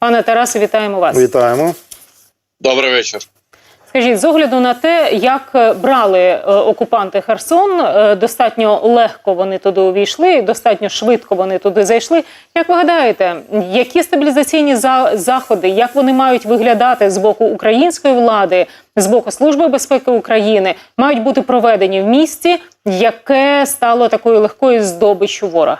Пане Тарасе, вітаємо вас. Вітаємо. Добрий вечір. Скажіть, з огляду на те, як е, брали е, окупанти Херсон, е, достатньо легко вони туди увійшли, достатньо швидко вони туди зайшли. Як ви гадаєте, які стабілізаційні заходи, як вони мають виглядати з боку української влади, з боку Служби безпеки України, мають бути проведені в місті, яке стало такою легкою здобиччю ворога?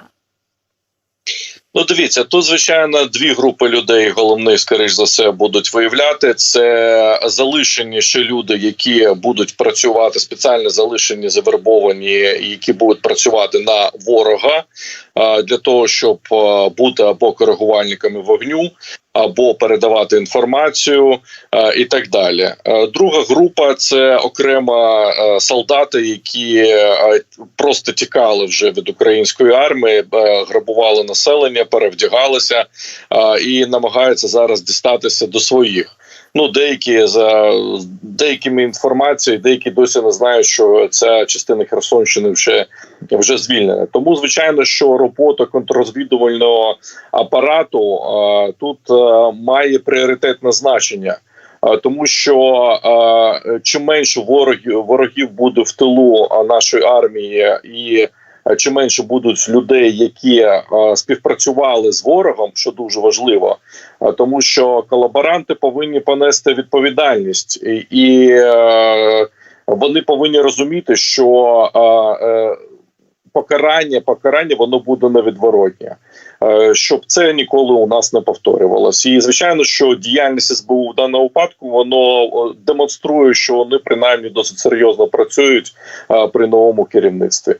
Ну, дивіться, тут звичайно дві групи людей. Головний, скоріш за все, будуть виявляти це залишені ще люди, які будуть працювати спеціально залишені, завербовані, які будуть працювати на ворога для того, щоб бути або коригувальниками вогню, або передавати інформацію і так далі. Е, Друга група це окремо е, солдати, які е, просто тікали вже від української армії, е, грабували населення, перевдягалися е, і намагаються зараз дістатися до своїх. Ну, деякі за деякими інформацією, деякі досі не знають, що ця частина Херсонщини вже вже звільнена. Тому, звичайно, що робота контррозвідувального апарату е, тут е, має пріоритетне значення. Е, Тому що е, чим менше ворогів ворогів буде в тилу е, нашої армії, і чим менше будуть людей, які співпрацювали з ворогом, що дуже важливо, тому що колаборанти повинні понести відповідальність, і, вони повинні розуміти, що покарання, покарання воно буде невідворотнє. Е, щоб це ніколи у нас не повторювалось. І звичайно, що діяльність СБУ в даному випадку воно демонструє, що вони принаймні досить серйозно працюють е, при новому керівництві.